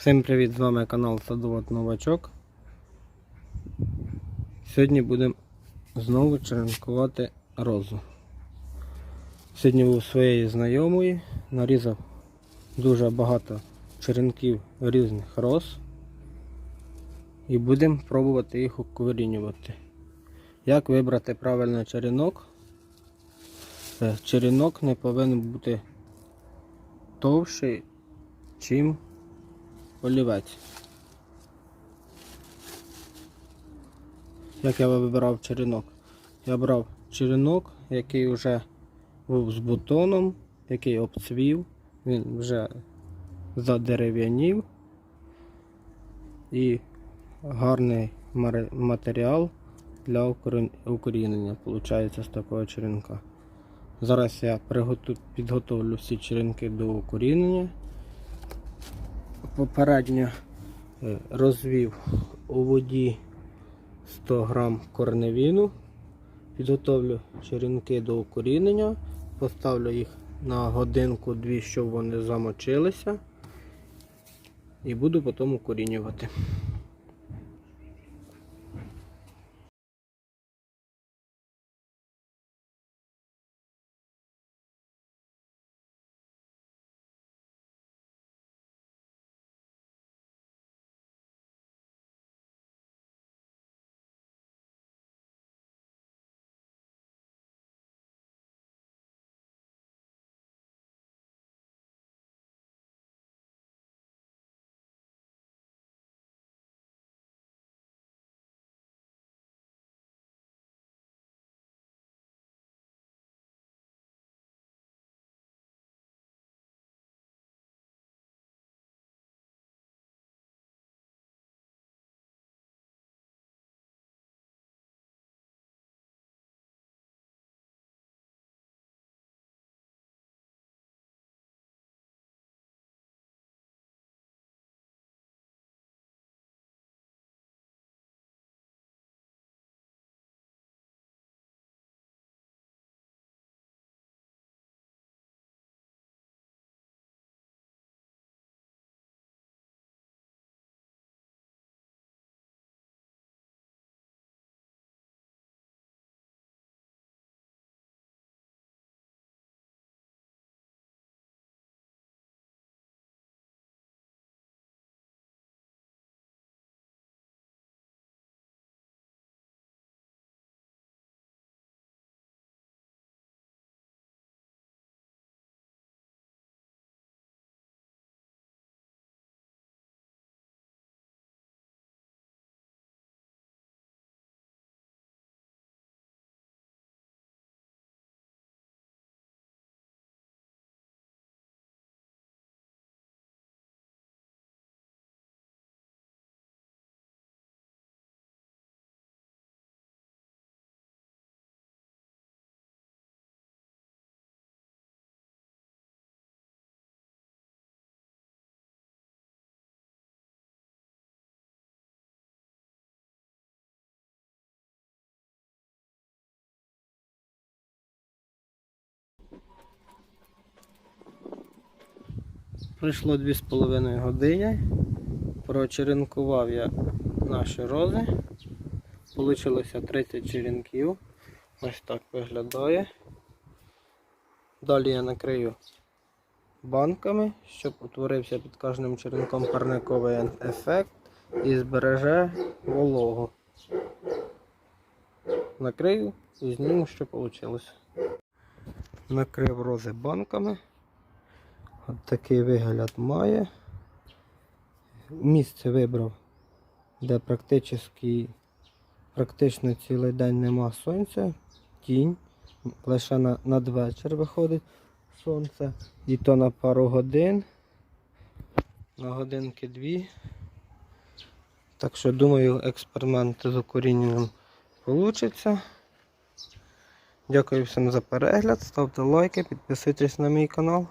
Всім привіт! З вами канал Садовод Новачок. Сьогодні будемо знову черенкувати розу. Сьогодні був своєї знайомої, нарізав дуже багато черенків різних роз і будемо пробувати їх укорінювати. Як вибрати правильний черенок? Черенок не повинен бути товщий, чим олівець. Як я вибирав черенок? Я брав черенок, який вже був з бутоном, який обцвів, він вже задерев'янів і гарний матеріал для укорінення виходить з такого черенка. Зараз я підготовлю всі черенки до укорінення попередньо е, розвів у воді 100 грам корневіну, підготовлю черенки до укорінення, поставлю їх на годинку-дві, щоб вони замочилися, і буду потім укорінювати. Пройшло 2,5 години. Прочеренкував я наші рози. Получилося 30 черенків. Ось так виглядає. Далі я накрию банками, щоб утворився під кожним черенком парниковий ефект і збереже вологу. Накрию і зніму, що вийшло. Накрив рози банками. От такий вигляд має. Місце вибрав, де практично, практично цілий день нема сонця, тінь. Лише на, надвечір виходить сонце. І то на пару годин, на годинки дві. Так що думаю, експеримент з укоріненням вийде. Дякую всім за перегляд, ставте лайки, підписуйтесь на мій канал.